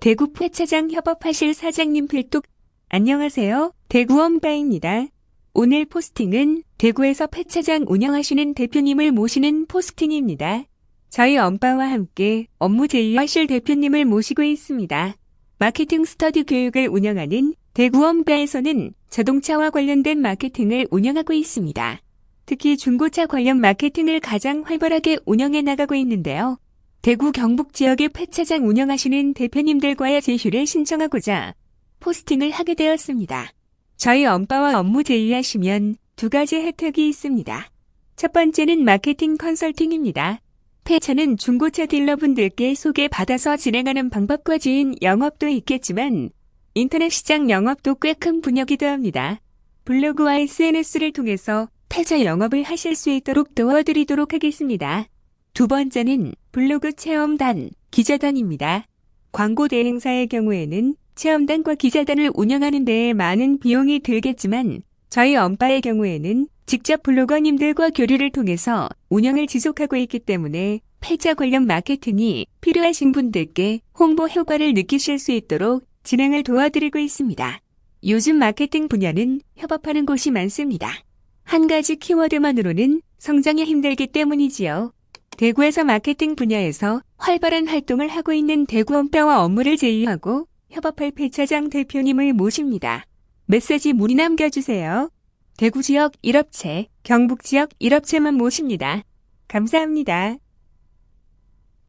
대구 폐차장 협업하실 사장님 필독 안녕하세요. 대구 엄바입니다. 오늘 포스팅은 대구에서 폐차장 운영하시는 대표님을 모시는 포스팅입니다. 저희 엄바와 함께 업무 제휴하실 대표님을 모시고 있습니다. 마케팅 스터디 교육을 운영하는 대구 엄바에서는 자동차와 관련된 마케팅을 운영하고 있습니다. 특히 중고차 관련 마케팅을 가장 활발하게 운영해 나가고 있는데요. 대구 경북 지역의 폐차장 운영하시는 대표님들과의 제휴를 신청하고자 포스팅을 하게 되었습니다. 저희 엄바와 업무 제휴하시면 두 가지 혜택이 있습니다. 첫 번째는 마케팅 컨설팅입니다. 폐차는 중고차 딜러분들께 소개받아서 진행하는 방법과 지인 영업도 있겠지만 인터넷 시장 영업도 꽤 큰 분야기도 합니다. 블로그와 SNS를 통해서 폐차 영업을 하실 수 있도록 도와드리도록 하겠습니다. 두 번째는 블로그 체험단, 기자단입니다. 광고 대행사의 경우에는 체험단과 기자단을 운영하는 데에 많은 비용이 들겠지만 저희 엄빠의 경우에는 직접 블로거님들과 교류를 통해서 운영을 지속하고 있기 때문에 폐자 관련 마케팅이 필요하신 분들께 홍보 효과를 느끼실 수 있도록 진행을 도와드리고 있습니다. 요즘 마케팅 분야는 협업하는 곳이 많습니다. 한 가지 키워드만으로는 성장이 힘들기 때문이지요. 대구에서 마케팅 분야에서 활발한 활동을 하고 있는 대구 엄빠와 업무를 제휴하고 협업할 폐차장 대표님을 모십니다. 메시지 문의 남겨주세요. 대구 지역 1업체, 경북 지역 1업체만 모십니다. 감사합니다.